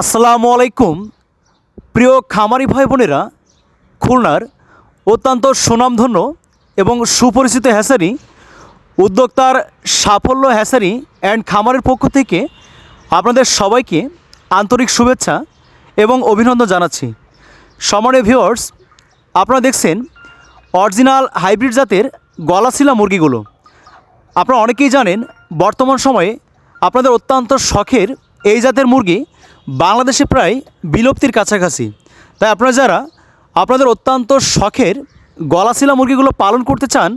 আসসালামু আলাইকুম। প্রিয় খামারি ভাই বোনেরা, খুলনার অত্যন্ত সুনামধন্য এবং সুপরিচিত হ্যাসারি উদ্যোক্তার সাফল্য হ্যাসারি অ্যান্ড খামারের পক্ষ থেকে আপনাদের সবাইকে আন্তরিক শুভেচ্ছা এবং অভিনন্দন জানাচ্ছি। সমানে ভিউয়ার্স আপনারা দেখছেন অরিজিনাল হাইব্রিড জাতের গলাশিলা মুরগিগুলো। আপনারা অনেকেই জানেন, বর্তমান সময়ে আপনাদের অত্যন্ত শখের এই জাতের মুরগি বাংলাদেশে প্রায় বিলুপ্তির কাছাকাছি। তাই আপনারা যারা আপনাদের অত্যন্ত শখের গলাশিলা মুরগিগুলো পালন করতে চান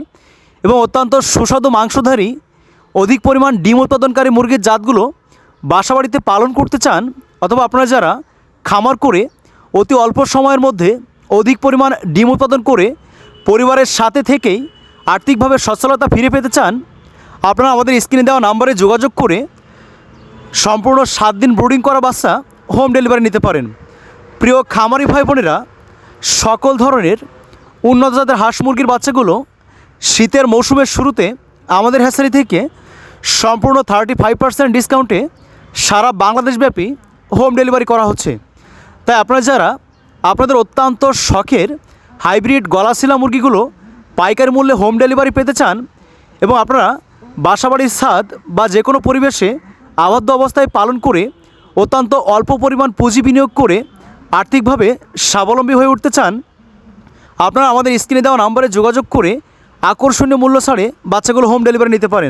এবং অত্যন্ত সুস্বাদু মাংসধারী, অধিক পরিমাণ ডিম উৎপাদনকারী মুরগির জাতগুলো বাসাবাড়িতে পালন করতে চান অথবা আপনারা যারা খামার করে অতি অল্প সময়ের মধ্যে অধিক পরিমাণ ডিম উৎপাদন করে পরিবারের সাথে থেকেই আর্থিকভাবে সচ্ছলতা ফিরে পেতে চান, আপনারা আমাদের স্ক্রিনে দেওয়া নাম্বারে যোগাযোগ করে সম্পূর্ণ সাত দিন ব্রুডিং করা বাচ্চা হোম ডেলিভারি নিতে পারেন। প্রিয় খামারি ভাই বোনেরা, সকল ধরনের উন্নত জাতের হাঁস মুরগির বাচ্চাগুলো শীতের মৌসুমের শুরুতে আমাদের হ্যাসারি থেকে সম্পূর্ণ থার্টি ফাইভ পার্সেন্ট ডিসকাউন্টে সারা বাংলাদেশব্যাপী হোম ডেলিভারি করা হচ্ছে। তাই আপনারা যারা আপনাদের অত্যন্ত শখের হাইব্রিড গলাশিলা মুরগিগুলো পাইকারি মূল্যে হোম ডেলিভারি পেতে চান এবং আপনারা বাসাবাড়ির স্বাদ বা যে কোনো পরিবেশে আবদ্ধ অবস্থায় পালন করে অত্যন্ত অল্প পরিমাণ পুঁজি বিনিয়োগ করে আর্থিকভাবে স্বাবলম্বী হয়ে উঠতে চান, আপনারা আমাদের স্ক্রিনে দেওয়া নাম্বারে যোগাযোগ করে আকর্ষণীয় মূল্য ছাড়ে বাচ্চাগুলো হোম ডেলিভারি নিতে পারেন।